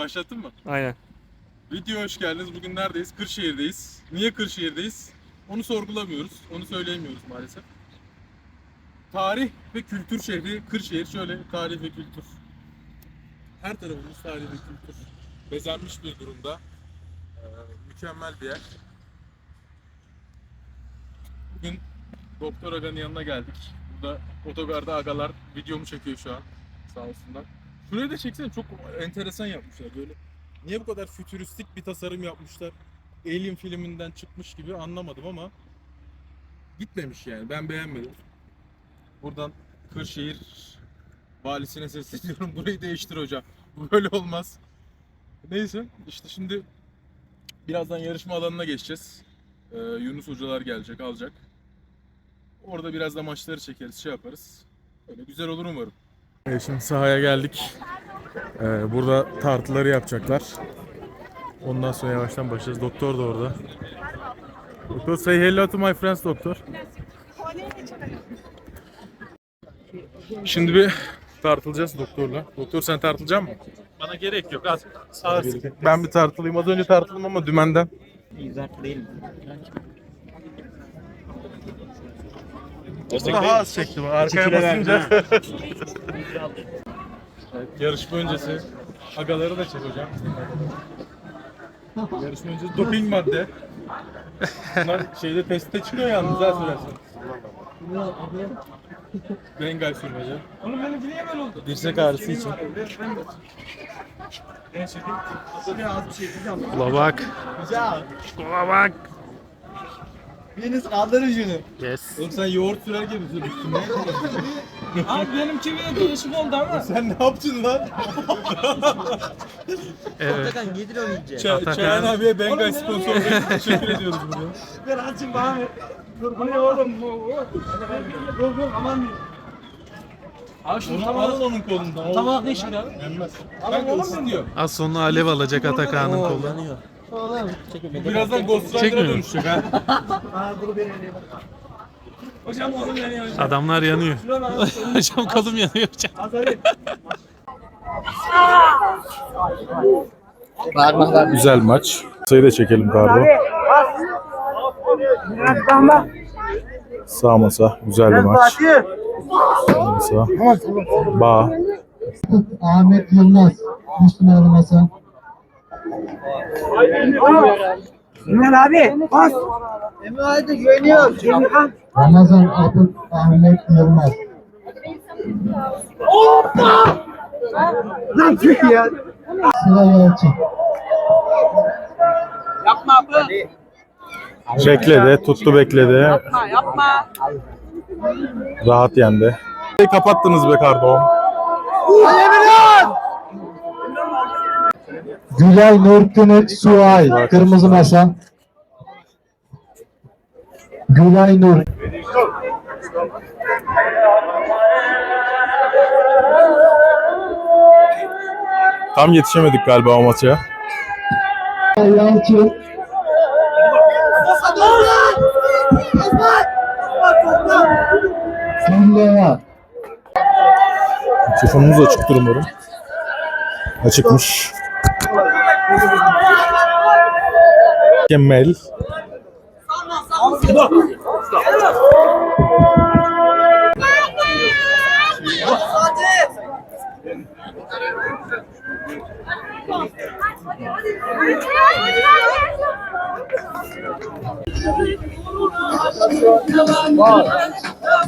Başlattın mı? Aynen. Video hoş geldiniz. Bugün neredeyiz? Kırşehir'deyiz. Niye Kırşehir'deyiz? Onu sorgulamıyoruz. Onu söyleyemiyoruz maalesef. Tarih ve kültür şehri Kırşehir. Şöyle tarih ve kültür. Her tarafımız tarih ve kültür. Bezenmiş bir durumda. Ee, mükemmel bir yer. Bugün Doktor Aga'nın yanına geldik. Burada otogarda agalar videomu çekiyor şu an. Sağ olsunlar. Şurayı da çeksene çok enteresan yapmışlar böyle. Niye bu kadar fütüristik bir tasarım yapmışlar? Alien filminden çıkmış gibi anlamadım ama gitmemiş yani. Ben beğenmedim. Buradan Kırşehir valisine sesleniyorum. Burayı değiştir hocam. Bu böyle olmaz. Neyse işte şimdi birazdan yarışma alanına geçeceğiz. Ee, Yunus hocalar gelecek, alacak. Orada biraz da maçları çekeriz, şey yaparız. Öyle güzel olur umarım. Evet, şimdi sahaya geldik. Ee, burada tartıları yapacaklar. Ondan sonra yavaştan başlayacağız. Doktor da orada. Doktor say hello to my friends doktor. Şimdi bir tartılacağız doktorla. Doktor sen tartılacak mısın? Bana gerek yok. Az sağ Ben bir tartılayım. Az önce tartıldım ama dümenden. Yüzer değil mi? Daha az çektim. Arkaya basınca. Yarışma öncesi. Agaları da çek hocam. Yarışma öncesi doping madde. Bunlar şeyde testte çıkıyor yalnız ha sürersin. Bengal sürmece. Oğlum benimki niye böyle oldu? Dirsek ağrısı için. Ula bak. Ula bak. Biriniz kaldırın şunu. Yes. Oğlum sen yoğurt sürer gibi sürmüşsün. Ne Abi benimki bir değişik oldu ama. sen ne yaptın lan? Atakan yedir onu iyice. Ç- Çağan abiye Bengal sponsorluğu teşekkür ediyoruz burada. Ben açayım bana. Dur bu ne oğlum bu? Dur dur aman diyeyim. Abi şunu Onu tamam. alın onun kolundan. O Tamam ne şimdi abi? Yenmez. Kanka oğlum ısın mu? diyor. Az sonra alev alacak Atakan'ın kolu. yanıyor. Birazdan Ghost Rider'a Çekmiyor. dönüşecek ha. Hocam oğlum yanıyor. Adamlar yanıyor. Şuna bak. Hocam kolum yanıyor hocam. Azali. Güzel maç. Sayı da çekelim Kardo. Sağ masa. Güzel bir maç. Sağ masa. Bağ. Ahmet Yılmaz. Numaralı masa. Ünal abi. Bas. Ramazan Atık Ahmet Yılmaz. Lan çık ya. Sıra Yalçın. Yapma abi. Bekledi. Tuttu bekledi. Yapma yapma. Rahat yendi. Kapattınız be Kardo. Gülay Nurkınık Suay. Kırmızı masa. Gülay Nur. Tam yetişemedik galiba o maça. Yalçın. Mikrofonumuz açıktır umarım. Açıkmış. Mükemmel.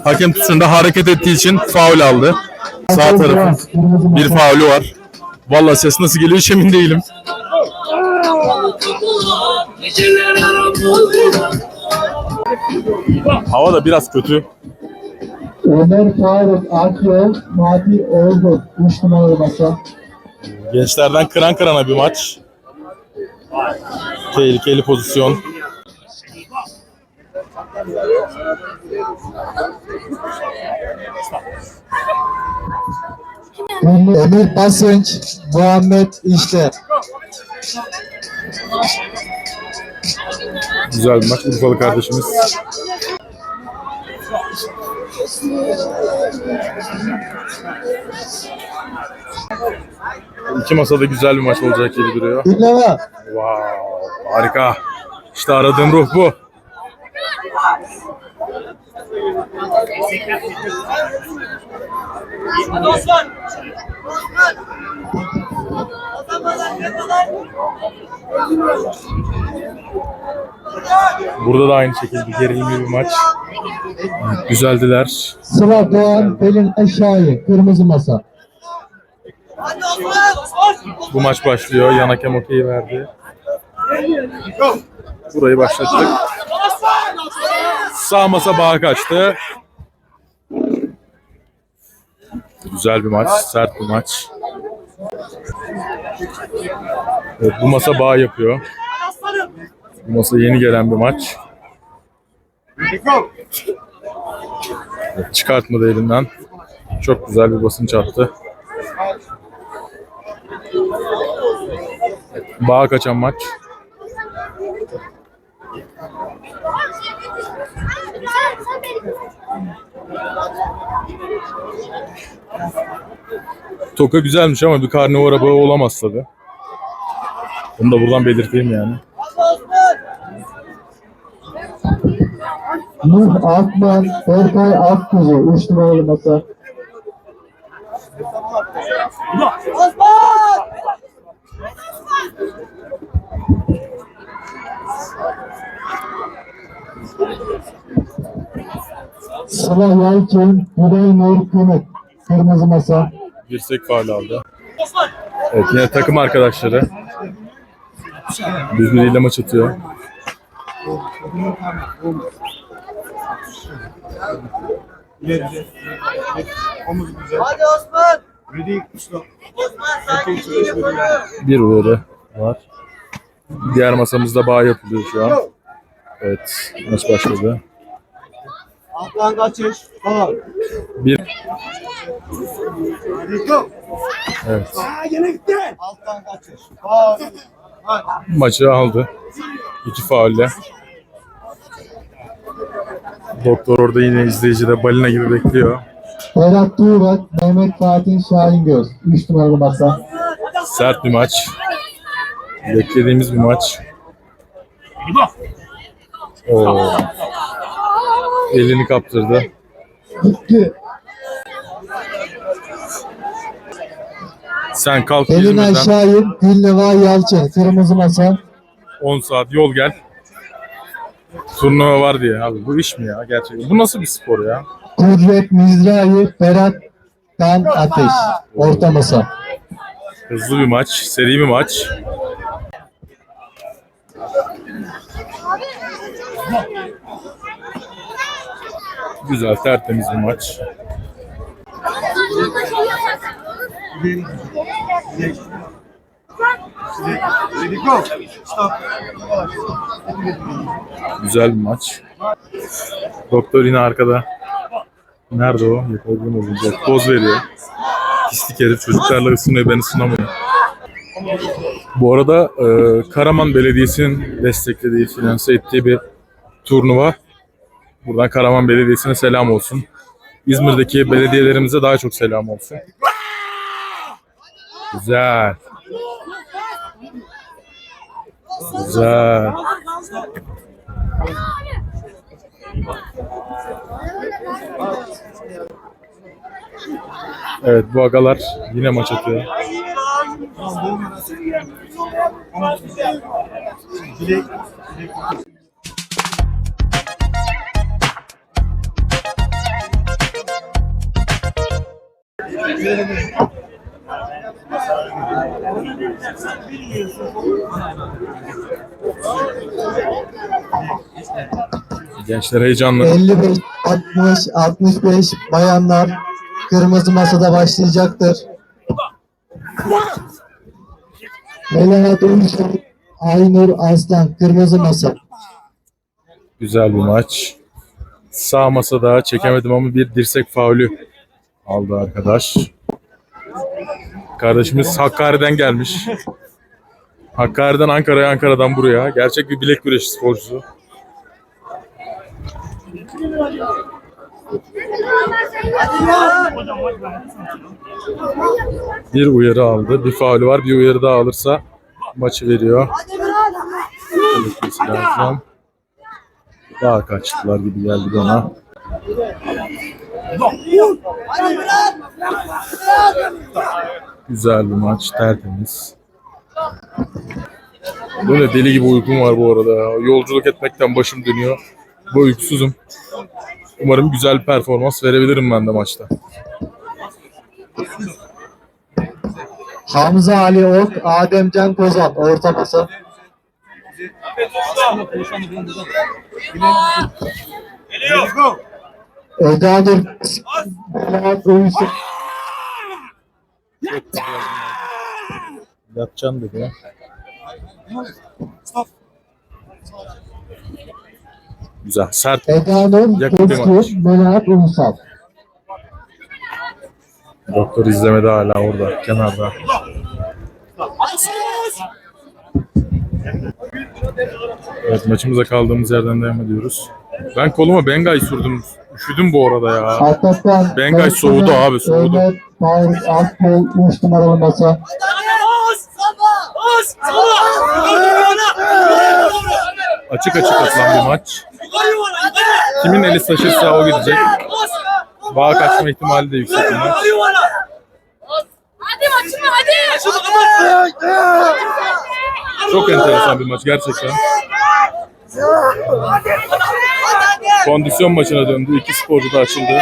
Hakem tuşunda hareket ettiği için faul aldı. Sağ tarafı. Bir faulü var. Vallahi ses nasıl geliyor hiç emin değilim. Hava da biraz kötü. Ömer Faruk Akyol. Mati Oğuz'un. Üç numaralı masa. Gençlerden kıran kırana bir maç. Tehlikeli pozisyon. Emir Basınç. Muhammed İşler. Güzel bir maç. Urfalı kardeşimiz. İki masada güzel bir maç olacak gibi duruyor. Dinleme. Wow, harika. İşte aradığım ruh bu. Hadi Osman. Burada da aynı şekilde gerilimli bir maç. Güzeldiler. Sıra Doğan, Pelin Eşai. Kırmızı masa. Bu maç başlıyor. Yan hakem okey verdi. Burayı başlattık. Sağ masa bağa kaçtı. Güzel bir maç, sert bir maç. Evet, bu masa bağ yapıyor. Bu masa yeni gelen bir maç. Evet, çıkartmadı elinden. Çok güzel bir basınç attı. Bağa kaçan maç. Toka güzelmiş ama bir karnivora bağı olamaz tabi. Bunu da buradan belirteyim yani. Nuh Akman, Berkay Akkuzu. Üç numaralı masa. Sıla Yalçın, Huday Nur Kınık. Kırmızı masa. Dirsek faal aldı. Evet yine takım arkadaşları. Birbiriyle maç atıyor. Hadi Osman. Bir uyarı var. Diğer masamızda bağ yapılıyor şu an. Evet maç başladı. Alttan kaçış. Tamam. Bir. Evet. Alttan kaçış. Tamam. maçı aldı. İki faulle. Doktor orada yine izleyicide balina gibi bekliyor. Berat Tuğrak, Mehmet Fatih Şahingöz. Üç numaralı masa. Sert bir maç. Beklediğimiz bir maç. Oo. Elini kaptırdı. Gitti. Sen kalk Pelin İzmir'den Şahin, Gülneva Yalçın. Kırmızı masa. 10 saat yol gel. Turnuva var diye abi. Bu iş mi ya gerçekten? Bu nasıl bir spor ya? Kudret Mizrahi, Berat Kan Ateş. Orta masa. Hızlı bir maç, seri bir maç. Güzel, tertemiz bir maç. Güzel bir maç. Doktor yine arkada. Nerede o? Yakaladığım olunca. Poz veriyor. Pislik herif çocuklarla ısınıyor ben ısınamıyorum. Bu arada e, Karaman Belediyesi'nin desteklediği, finanse ettiği bir turnuva. Buradan Karaman Belediyesi'ne selam olsun. İzmir'deki belediyelerimize daha çok selam olsun. Güzel. Güzel. Evet bu agalar yine maç atıyor. Gençler heyecanlı. 55, 60, 65 bayanlar kırmızı masada başlayacaktır. Melahat Ünşen, Aynur Aslan kırmızı masa. Güzel bir maç. Sağ masada çekemedim ama bir dirsek faulü aldı arkadaş. Kardeşimiz Hakkari'den gelmiş. Hakkari'den Ankara'ya, Ankara'dan buraya. Gerçek bir bilek güreşi sporcusu. Bir uyarı aldı. Bir faul var. Bir uyarı daha alırsa maçı veriyor. Daha kaçtılar gibi geldi bana. Güzel bir maç. Tertemiz. Böyle deli gibi uykum var bu arada. Yolculuk etmekten başım dönüyor. Bu uykusuzum. Umarım güzel bir performans verebilirim ben de maçta. Hamza Ali Ok, Ademcan Kozan orta masa. Edadır Berat Uysal. Yatacağım dedi ya. Güzel. Sert. Maç. Keskin, Berat Uysal. Doktor izlemede hala orada. Kenarda. Evet maçımıza kaldığımız yerden devam ediyoruz. Ben koluma Bengay sürdüm. Üşüdüm bu arada ya. Atakan. Bengay soğudu abi, soğudu. Ömer Faruk Akbol 3 numaralı masa. Açık açık atılan bir maç. Kimin eli taşırsa o gidecek. Bağ kaçma ihtimali de yüksek bir maç. Hadi maçım hadi. Çok enteresan bir maç gerçekten. Kondisyon maçına döndü. İki sporcu da açıldı.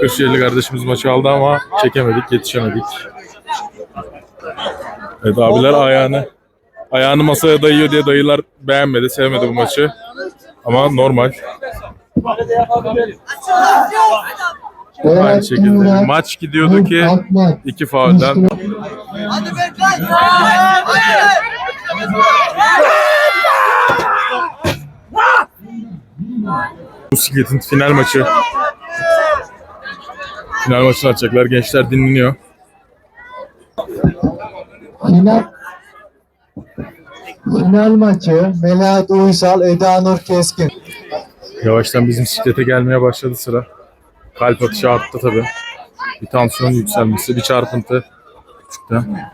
Kırşehirli kardeşimiz maçı aldı ama çekemedik, yetişemedik. Evet abiler ayağını ayağını masaya dayıyor diye dayılar beğenmedi, sevmedi bu maçı. Ama normal. Aynı şekilde. Murat, Maç gidiyordu Nur ki iki faulden Bisikletin final maçı. Final maçını atacaklar. Gençler dinleniyor. Final Final maçı Melahat Uysal, Edanur Keskin. Yavaştan bizim bisiklete gelmeye başladı sıra. Kalp atışı arttı tabii. Bir tansiyon yükselmesi, bir çarpıntı. Küçükten.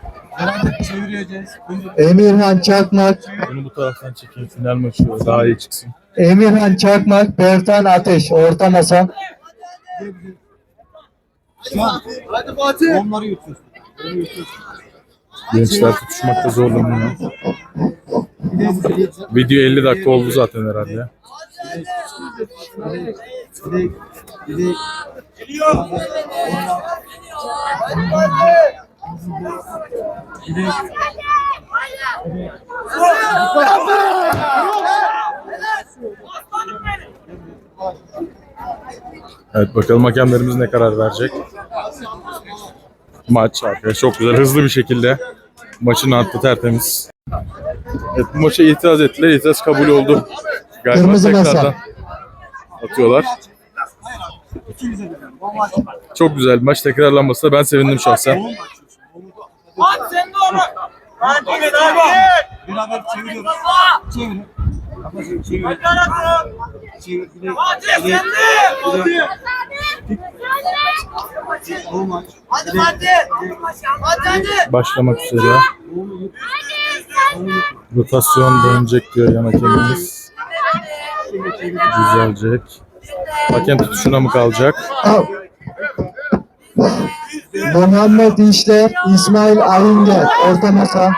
Emirhan Çakmak, Bunu bu taraftan çekeyim. Final maçı daha iyi çıksın. Emirhan Çakmak, Bertan Ateş orta masa. Hadi Fatih. Onları yutuyorsun. Gençler tutuşmakta zorlanıyor. Video 50 dakika oldu zaten herhalde. Evet bakalım hakemlerimiz ne karar verecek. Maç arkadaşlar çok güzel hızlı bir şekilde maçın attı tertemiz. Evet bu maça itiraz ettiler. İtiraz kabul oldu. Galiba Kırmızı masa. atıyorlar. Çok güzel maç tekrarlanmasına ben sevindim şahsen. Beraber çeviriyoruz. Çevir. Kafasını çevir. Çevir. Bilek. Bilek. Bilek. O maç. Hadi. Hadi Başlamak üzere. Rotasyon dönecek diyor yan hakemimiz. Düzelecek. Hakem tutuşuna mı kalacak? Al. Muhammed İşler, İsmail Ayınger orta masa.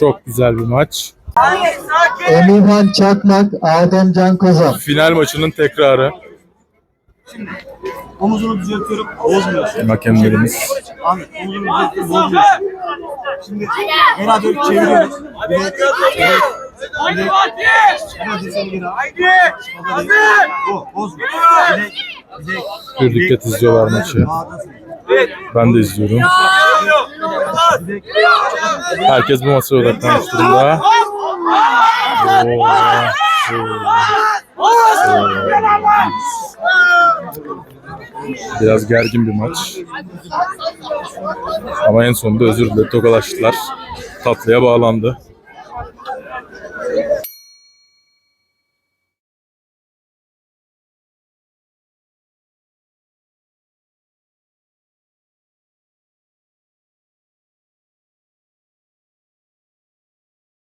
Çok güzel bir maç. Emirhan Çakmak, Ademcan Kozan. Final maçının tekrarı. Omuzunu düzeltiyorum. Bozmuyorsun. Hakemlerimiz. Ahmet omuzunu düzeltiyorum. Bozmuyorsun. Şimdi beraber çeviriyoruz. Bilek. Bilek. Bilek. Hadi sen geri al. Hadi. O. Bilek. Bir dikkat izliyorlar maçı. Ben de izliyorum. Herkes bu masaya odaklanmış durumda. Oo. Biraz gergin bir maç. Ama en sonunda özür diledi. Tokalaştılar. Tatlıya bağlandı.